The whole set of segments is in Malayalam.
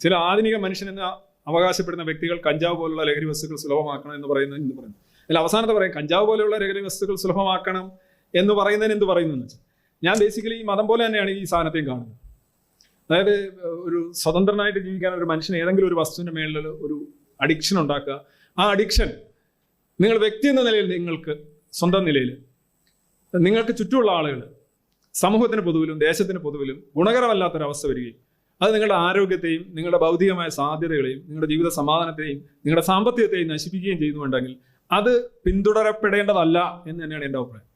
ചില ആധുനിക മനുഷ്യൻ എന്ന് അവകാശപ്പെടുന്ന വ്യക്തികൾ കഞ്ചാവ് പോലുള്ള ലഹരി വസ്തുക്കൾ സുലഭമാക്കണം എന്ന് പറയുന്നത് എന്ന് പറയുന്നു? അല്ല അവസാനത്തെ പറയും കഞ്ചാവ് പോലെയുള്ള ലഹരി വസ്തുക്കൾ സുലഭമാക്കണം എന്ന് പറയുന്നതിന് എന്ത് പറയുന്നു ഞാൻ ബേസിക്കലി ഈ മതം പോലെ തന്നെയാണ് ഈ സാധനത്തെയും കാണുന്നത്. അതായത് ഒരു സ്വതന്ത്രനായിട്ട് ജീവിക്കാൻ ഒരു മനുഷ്യന് ഏതെങ്കിലും ഒരു വസ്തുവിന്റെ മേളിൽ ഒരു അഡിക്ഷൻ ഉണ്ടാക്കുക. ആ അഡിക്ഷൻ നിങ്ങൾ വ്യക്തി എന്ന നിലയിൽ നിങ്ങൾക്ക് സ്വന്തം നിലയിൽ നിങ്ങൾക്ക് ചുറ്റുമുള്ള ആളുകൾ സമൂഹത്തിന് പൊതുവിലും ദേശത്തിന് പൊതുവിലും ഗുണകരമല്ലാത്തൊരവസ്ഥ വരികയും അത് നിങ്ങളുടെ ആരോഗ്യത്തെയും നിങ്ങളുടെ ഭൗതികമായ സാധ്യതകളെയും നിങ്ങളുടെ ജീവിത സമാധാനത്തെയും നിങ്ങളുടെ സാമ്പത്തികത്തെയും നശിപ്പിക്കുകയും ചെയ്യുന്നുണ്ടെങ്കിൽ അത് പിന്തുടരപ്പെടേണ്ടതല്ല എന്ന് തന്നെയാണ് എന്റെ അഭിപ്രായം.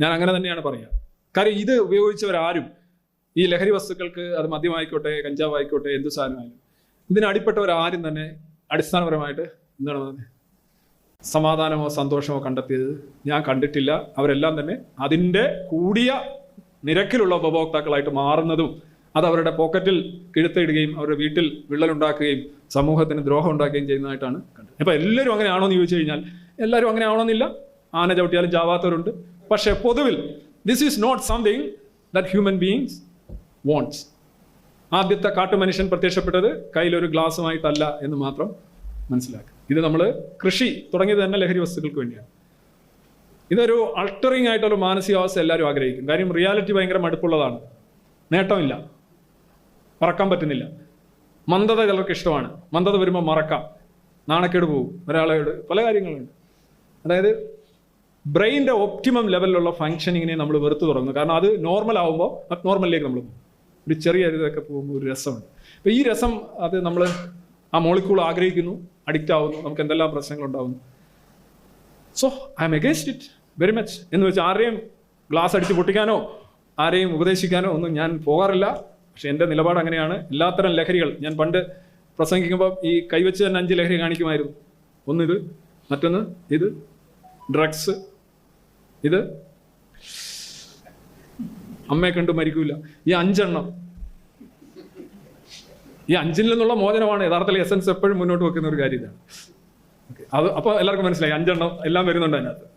ഞാൻ അങ്ങനെ തന്നെയാണ് പറയുക കാര്യം ഇത് ഉപയോഗിച്ചവരാരും ഈ ലഹരി വസ്തുക്കൾക്ക് അത് മദ്യമായിക്കോട്ടെ കഞ്ചാവായിക്കോട്ടെ എന്ത് സാധനമായാലും ഇതിനടിപ്പെട്ടവരാരും തന്നെ അടിസ്ഥാനപരമായിട്ട് എന്താണ് പറയുന്നത് സമാധാനമോ സന്തോഷമോ കണ്ടെത്തിയത് ഞാൻ കണ്ടിട്ടില്ല. അവരെല്ലാം തന്നെ അതിന്റെ കൂടിയ നിരക്കിലുള്ള ഉപഭോക്താക്കളായിട്ട് മാറുന്നതും അത് അവരുടെ പോക്കറ്റിൽ കിഴുത്തിടുകയും അവരുടെ വീട്ടിൽ വിള്ളലുണ്ടാക്കുകയും സമൂഹത്തിന് ദ്രോഹം ഉണ്ടാക്കുകയും ചെയ്യുന്നതായിട്ടാണ് കണ്ടത്. അപ്പോൾ എല്ലാവരും അങ്ങനെ ആണോ എന്ന് ചോദിച്ചു കഴിഞ്ഞാൽ എല്ലാവരും അങ്ങനെ ആവണമെന്നില്ല ആന ചവിട്ടിയാലും ചാവാത്തവരുണ്ട്. പക്ഷേ പൊതുവിൽ this is not something that human beings once ആദ്യത്തെ കാട്ടുമനുഷ്യൻ പ്രത്യക്ഷപ്പെട്ടത് കയ്യിലൊരു ഗ്ലാസ്സുമായിട്ടല്ല എന്ന് മാത്രം മനസ്സിലാക്കുക. ഇത് നമ്മൾ കൃഷി തുടങ്ങിയത് തന്നെ ലഹരി വസ്തുക്കൾക്ക് വേണ്ടിയാണ്. ഇതൊരു അൾട്ടറിങ് ആയിട്ടുള്ള മാനസികാവസ്ഥ എല്ലാവരും ആഗ്രഹിക്കും. കാര്യം റിയാലിറ്റി ഭയങ്കര മടുപ്പുള്ളതാണ്. നേട്ടമില്ല. മറക്കാൻ പറ്റുന്നില്ല. മന്ദത ചിലർക്ക് ഇഷ്ടമാണ്. മന്ദത വരുമ്പോൾ മറക്കാം. നാണക്കേട് പോകും. ഒരാളോട് പല കാര്യങ്ങളുണ്ട്. അതായത് ബ്രെയിന്റെ ഒപ്റ്റിമം ലെവലിലുള്ള ഫങ്ഷനിങ്ങിനെ നമ്മൾ വെറുത്ത് തുടങ്ങുന്നു കാരണം അത് നോർമൽ ആവുമ്പോൾ നോർമലിലേക്ക് നമ്മൾ പോകും. ഒരു ചെറിയ ഇതൊക്കെ പോകുമ്പോൾ ഒരു രസമുണ്ട് അപ്പോൾ ഈ രസം അത് നമ്മൾ ആ മോളിക്കൂൾ ആഗ്രഹിക്കുന്നു അഡിക്റ്റ് ആവുന്നു നമുക്ക് എന്തെല്ലാം പ്രശ്നങ്ങളുണ്ടാവുന്നു so I am against it very much എന്ന് വെച്ചാൽ ആരെയും ഗ്ലാസ് അടിച്ച് പൊട്ടിക്കാനോ ആരെയും ഉപദേശിക്കാനോ ഒന്നും ഞാൻ പോകാറില്ല. പക്ഷെ എന്റെ നിലപാട് അങ്ങനെയാണ്. എല്ലാത്തരം ലഹരികൾ ഞാൻ പണ്ട് പ്രസംഗിക്കുമ്പോൾ ഈ കൈവച്ച് തന്നെ അഞ്ച് ലഹരി കാണിക്കുമായിരുന്നു. ഒന്നിത് മറ്റൊന്ന് ഇത് ഡ്രഗ്സ് ഇത്. അമ്മയെ കണ്ട് മരിക്കൂല. ഈ അഞ്ചെണ്ണം. ഈ അഞ്ചിൽ നിന്നുള്ള മോചനമാണ് യഥാർത്ഥത്തിൽ എസൻസ് എപ്പോഴും മുന്നോട്ട് വെക്കുന്ന ഒരു കാര്യം ഇതാണ്. അത് അപ്പോൾ എല്ലാവർക്കും മനസ്സിലായി. അഞ്ചെണ്ണം എല്ലാം വരുന്നുണ്ട് അതിനകത്ത്.